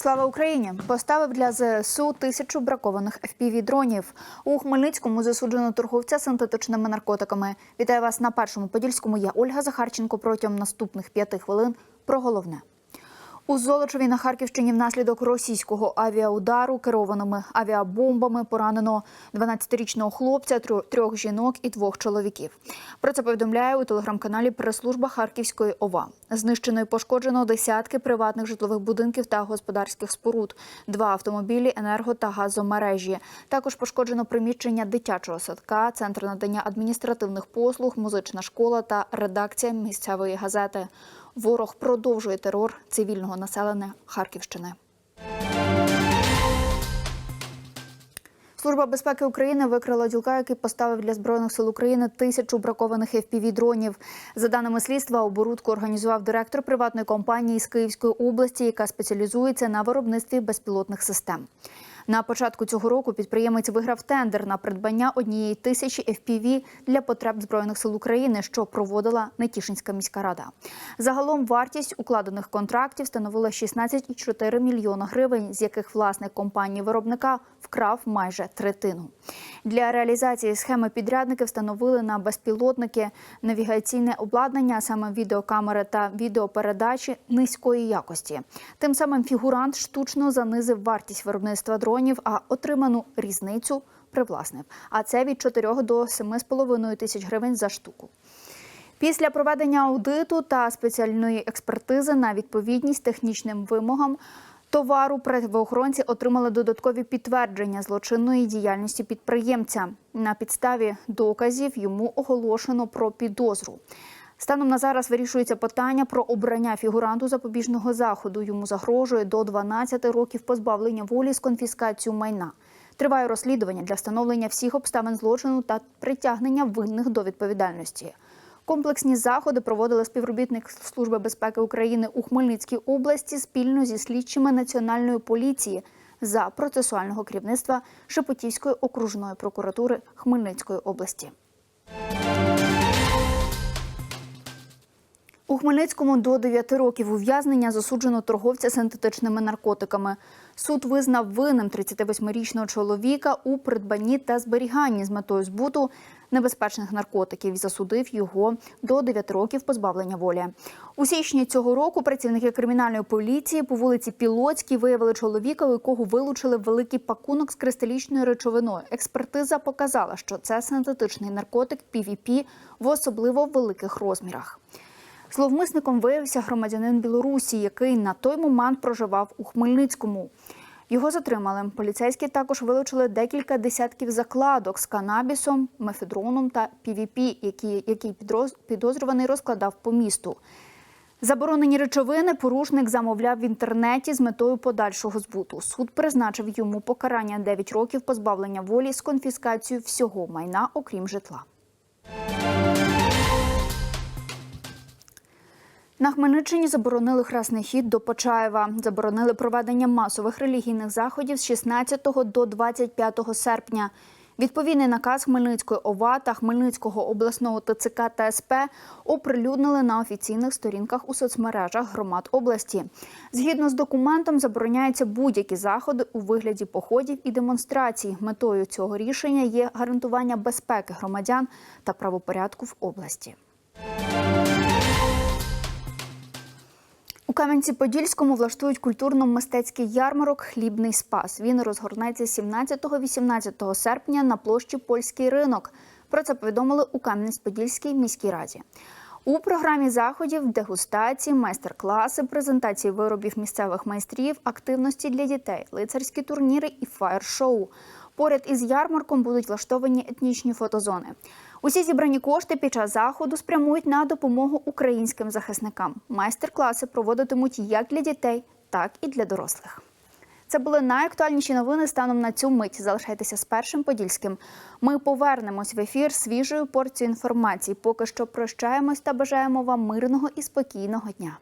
Слава Україні! Поставив для ЗСУ тисячу бракованих fpv дронів. У Хмельницькому засуджено торговця синтетичними наркотиками. Вітаю вас на першому подільському. Я Ольга Захарченко. Протягом наступних п'яти хвилин про головне. У Золочеві на Харківщині внаслідок російського авіаудару керованими авіабомбами поранено 12-річного хлопця, трьох жінок і двох чоловіків. Про це повідомляє у телеграм-каналі прес-служба Харківської ОВА. Знищено і пошкоджено десятки приватних житлових будинків та господарських споруд, два автомобілі, енерго та газомережі. Також пошкоджено приміщення дитячого садка, центр надання адміністративних послуг, музична школа та редакція місцевої газети. Ворог продовжує терор цивільного населення Харківщини. Служба безпеки України викрила ділка, який поставив для збройних сил України тисячу бракованих fpv дронів. За даними слідства, оборудку організував директор приватної компанії з Київської області, яка спеціалізується на виробництві безпілотних систем. На початку цього року підприємець виграв тендер на придбання однієї тисячі FPV для потреб збройних сил України, що проводила Нетішинська міська рада. Загалом вартість укладених контрактів становила 16,4 мільйона гривень, з яких власник компанії виробника вкрав майже третину. Для реалізації схеми підрядники встановили на безпілотники навігаційне обладнання, саме відеокамери та відеопередачі низької якості. Тим самим фігурант штучно занизив вартість виробництва дронів, а отриману різницю привласнив. А це від 4 до 7,5 тисяч гривень за штуку. Після проведення аудиту та спеціальної експертизи на відповідність технічним вимогам товару правоохоронці отримали додаткові підтвердження злочинної діяльності підприємця. На підставі доказів йому оголошено про підозру. Станом на зараз вирішується питання про обрання фігуранту запобіжного заходу. Йому загрожує до 12 років позбавлення волі з конфіскацією майна. Триває розслідування для встановлення всіх обставин злочину та притягнення винних до відповідальності. Комплексні заходи проводили співробітник Служби безпеки України у Хмельницькій області спільно зі слідчими Національної поліції за процесуального керівництва Шепетівської окружної прокуратури Хмельницької області. Хмельницькому до 9 років ув'язнення засуджено торговця синтетичними наркотиками. Суд визнав винним 38-річного чоловіка у придбанні та зберіганні з метою збуту небезпечних наркотиків і засудив його до 9 років позбавлення волі. У січні цього року працівники кримінальної поліції по вулиці Пілоцькій виявили чоловіка, у якого вилучили великий пакунок з кристалічною речовиною. Експертиза показала, що це синтетичний наркотик PVP в особливо великих розмірах. Зловмисником виявився громадянин Білорусі, який на той момент проживав у Хмельницькому. Його затримали. Поліцейські також вилучили декілька десятків закладок з канабісом, мефедроном та PVP, які, який підозрюваний розкладав по місту. Заборонені речовини порушник замовляв в інтернеті з метою подальшого збуту. Суд призначив йому покарання 9 років позбавлення волі з конфіскацією всього майна, окрім житла. На Хмельниччині заборонили хресний хід до Почаєва. Заборонили проведення масових релігійних заходів з 16 до 25 серпня. Відповідний наказ Хмельницької ОВА та Хмельницького обласного ТЦК та СП оприлюднили на офіційних сторінках у соцмережах громад області. Згідно з документом, забороняються будь-які заходи у вигляді походів і демонстрацій. Метою цього рішення є гарантування безпеки громадян та правопорядку в області. Кам'янці-Подільському влаштують культурно-мистецький ярмарок Хлібний спас. Він розгорнеться 17-18 серпня на площі Польський ринок. Про це повідомили у Кам'янець-Подільській міській раді. У програмі заходів дегустації, майстер-класи, презентації виробів місцевих майстрів, активності для дітей, лицарські турніри і фаєр-шоу. Поряд із ярмарком будуть влаштовані етнічні фотозони. Усі зібрані кошти під час заходу спрямують на допомогу українським захисникам. Майстер-класи проводитимуть як для дітей, так і для дорослих. Це були найактуальніші новини станом на цю мить. Залишайтеся з першим подільським. Ми повернемось в ефір свіжою порцією інформації. Поки що прощаємось та бажаємо вам мирного і спокійного дня.